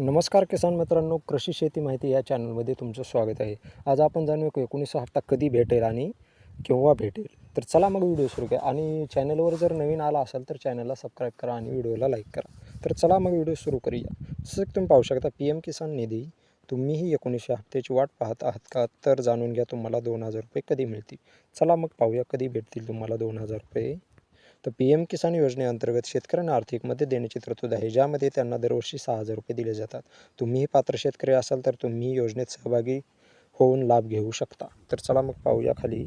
नमस्कार किसान मित्रांनो कृषी शेती माहिती या चॅनलमध्ये तुमचं स्वागत आहे. आज आपण जाणूया की एकोणीसचा हप्ता कधी भेटेल आणि केव्हा भेटेल. तर चला मग व्हिडिओ सुरू करा आणि चॅनलवर जर नवीन आला असाल तर चॅनलला सबस्क्राईब करा आणि व्हिडिओला लाईक करा. तर चला मग व्हिडिओ सुरू करूया. जसं की तुम्ही पाहू शकता पी एम किसान निधी तुम्हीही एकोणीसशे हप्त्याची वाट पाहत आहात का? तर जाणून घ्या तुम्हाला दोन हजार रुपये कधी मिळतील? चला मग पाहूया कधी भेटतील तुम्हाला दोन हजार रुपये. तर पी एम किसान योजनेअंतर्गत शेतकऱ्यांना आर्थिक मदत देण्याची तरतूद आहे ज्यामध्ये त्यांना दरवर्षी सहा हजार रुपये दिले जातात. तुम्हीही पात्र शेतकरी असाल तर तुम्ही योजनेत सहभागी होऊन लाभ घेऊ शकता. तर चला मग पाहूया खाली.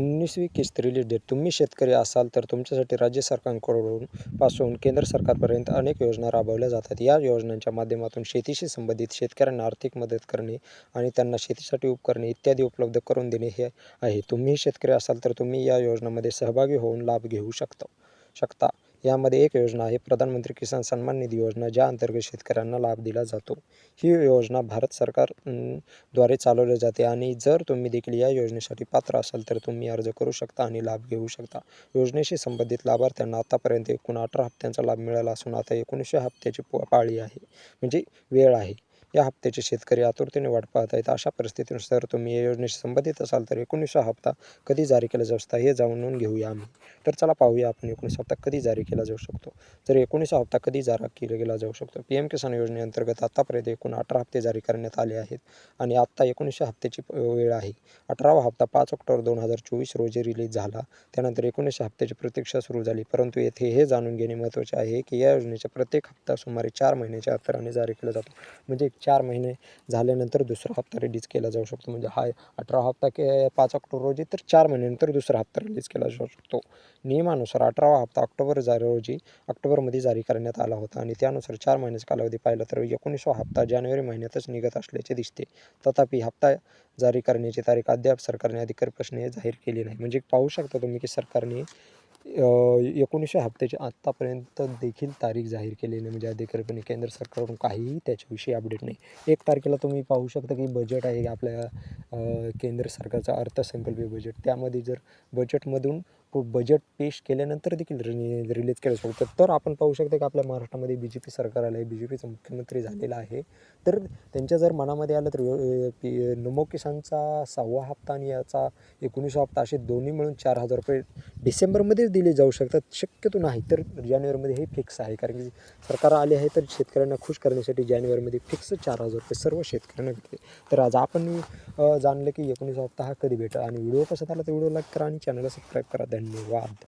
उन्नीसवी किस्त रिलीज तुम्ही शेतकरी असाल तर तुमच्यासाठी राज्य सरकारकडून पासून केंद्र सरकारपर्यंत अनेक योजना राबवल्या जातात. या योजनांच्या माध्यमातून शेतीशी संबंधित शेतकऱ्यांना आर्थिक मदत करणे आणि त्यांना शेतीसाठी उपकरणे इत्यादी उपलब्ध करून देणे हे आहे. तुम्ही शेतकरी असाल तर तुम्ही या योजनामध्ये सहभागी होऊन लाभ घेऊ शकता शकता. यामध्ये एक योजना आहे प्रधानमंत्री किसान सन्मान निधी योजना ज्या अंतर्गत शेतकऱ्यांना लाभ दिला जातो. ही योजना भारत सरकारद्वारे चालवली जाते आणि जर तुम्ही देखील या योजनेसाठी पात्र असाल तर तुम्ही अर्ज करू शकता आणि लाभ घेऊ शकता. योजनेशी संबंधित लाभार्थ्यांना आतापर्यंत एकूण अठरा हप्त्यांचा लाभ मिळाला असून आता एकोणीसशे हप्त्याची प- पाळी आहे. म्हणजे वेळ आहे. या हप्त्याचे शेतकरी आतुरतेने वाट पाहत आहेत. अशा परिस्थितीनुसार तुम्ही या योजनेशी संबंधित असाल तर एकोणीसशा हप्ता कधी जारी केला जाऊ शकता हे जाणून घेऊया आम्ही. तर चला पाहूया आपण एकोणीस हप्ता कधी जारी केला जाऊ शकतो. तर एकोणीसा हप्ता कधी जारी केला गेला जाऊ शकतो? पी एम किसान योजनेअंतर्गत आतापर्यंत एकूण अठरा हप्ते जारी करण्यात आले आहेत आणि आत्ता एकोणीसशे हप्त्याची वेळ आहे. अठरावा हप्ता पाच ऑक्टोबर दोन हजार चोवीस रोजी रिलीज झाला. त्यानंतर एकोणीसशे हप्त्याची प्रतीक्षा सुरू झाली. परंतु येथे हे जाणून घेणे महत्त्वाचे आहे की या योजनेचा प्रत्येक हप्ता सुमारे चार महिन्याच्या अंतराने जारी केला जातो. म्हणजे चार महिने झाल्यानंतर दुसरा हप्ता रिलीज केला जाऊ शकतो. म्हणजे हा अठरा हप्ता के पाच ऑक्टोबर रोजी तर चार महिन्यानंतर दुसरा हप्ता रिलीज केला जाऊ शकतो. नियमानुसार अठरावा हप्ता ऑक्टोबर जा रोजी ऑक्टोबरमध्ये जारी करण्यात आला होता आणि त्यानुसार चार महिन्याचा कालावधी पाहिला तर एकोणीसवा हप्ता जानेवारी महिन्यातच निघत असल्याचे दिसते. तथापि हप्ता जारी करण्याची तारीख अद्याप सरकारने अधिकृतपणे जाहीर केली नाही. म्हणजे पाहू शकता तुम्ही की सरकारने एकोणीसशे हप्त्याची आत्तापर्यंत देखील तारीख जाहीर केलेली नाही. म्हणजे अधिकृतपणे केंद्र सरकारकडून काहीही त्याच्याविषयी अपडेट नाही. एक तारखेला तुम्ही पाहू शकता की बजेट आहे आपल्या केंद्र सरकारचा अर्थसंकल्पीय बजेट त्यामध्ये जर बजेटमधून बजेट पेश केल्यानंतर देखील रिली रिलीज केलं शकतो. तर आपण पाहू शकतो की आपल्या महाराष्ट्रामध्ये बी जे पी सरकार आलं आहे बी जे पीचा मुख्यमंत्री झालेला आहे. तर त्यांच्या जर मनामध्ये आलं तर पी नमो किसानचा सहावा हप्ता आणि याचा एकोणीसवा हप्ता असे दोन्ही मिळून चार हजार रुपये डिसेंबरमध्येच दिले जाऊ शकतात. शक्यतो नाही तर जानेवारीमध्ये हे फिक्स आहे. कारण की सरकार आले आहे तर शेतकऱ्यांना खुश करण्यासाठी जानेवारीमध्ये फिक्स चार हजार रुपये सर्व शेतकऱ्यांना भेटते तर आज आपण जाणलं की एकोणीस हप्ता हा कधी भेटा आणि व्हिडिओ कसा झाला तर व्हिडिओ लाईक करा आणि चॅनलला सबस्क्राईब करा. धन्यवाद.